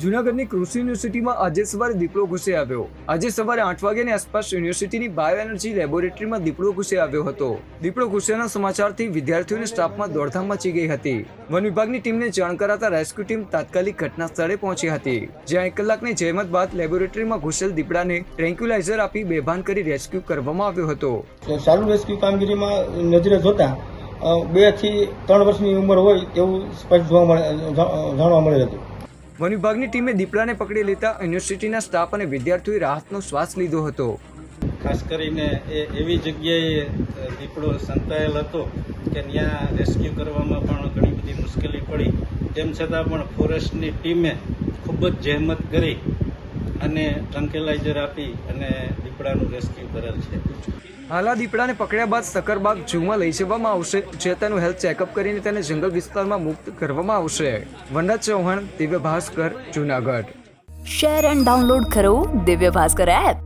જૂનાગઢની કૃષિ યુનિવર્સિટીમાં આજે સવારે દીપડો ઘૂસી આવ્યો. આજે સવારે આઠ વાગ્યાની આસપાસ યુનિવર્સિટીની બાયો એનર્જી લેબોરેટરીમાં દીપડો ઘૂસી આવ્યો હતો. દીપડો ઘૂસ્યાના સમાચારથી વિદ્યાર્થીઓને સ્ટાફમાં દોડધામ મચી ગઈ હતી. વન વિભાગની ટીમને જાણ કરાતા રેસ્ક્યુ ટીમ તાત્કાલિક ઘટના સ્થળે પહોંચી હતી. જ્યાં એક કલાકની જહેમત બાદ લેબોરેટરીમાં ઘૂસેલ દીપડાને ટ્રેન્ક્યુલાઇઝર આપી બેભાન કરી રેસ્ક્યુ કરવામાં આવ્યો હતો. સારું રેસ્ક્યુ કામગીરીમાં નજરે જોતા બેથી ત્રણ વર્ષની ઉંમર હોય એવું સ્પષ્ટ જોવા જાણવા મળેલ હતું. વન વિભાગની ટીમે દીપડાને પકડી લેતા યુનિવર્સિટીના સ્ટાફ અને વિદ્યાર્થીઓએ રાહતનો શ્વાસ લીધો હતો. ખાસ કરીને એ એવી જગ્યાએ દીપડો સંતાયેલ હતો કે ત્યાં રેસ્ક્યુ કરવામાં પણ ઘણી બધી મુશ્કેલી પડી. તેમ છતાં પણ ફોરેસ્ટની ટીમે ખૂબ જ જહેમત કરી અને ટ્રંકેલાઇઝર આપી અને દીપડાનું રેસ્ક્યુ કરેલ છે. હાલ આ દીપડાને પકડ્યા બાદ સકરબાગ ઝૂમાં લઈ જવામાં આવશે જે તેનું હેલ્થ ચેકઅપ કરીને તેને જંગલ વિસ્તારમાં મુક્ત કરવામાં આવશે. Vanraj Chauhan Divya Bhaskar Junagadh. Share and download કરો દિવ્ય ભાસ્કર એપ.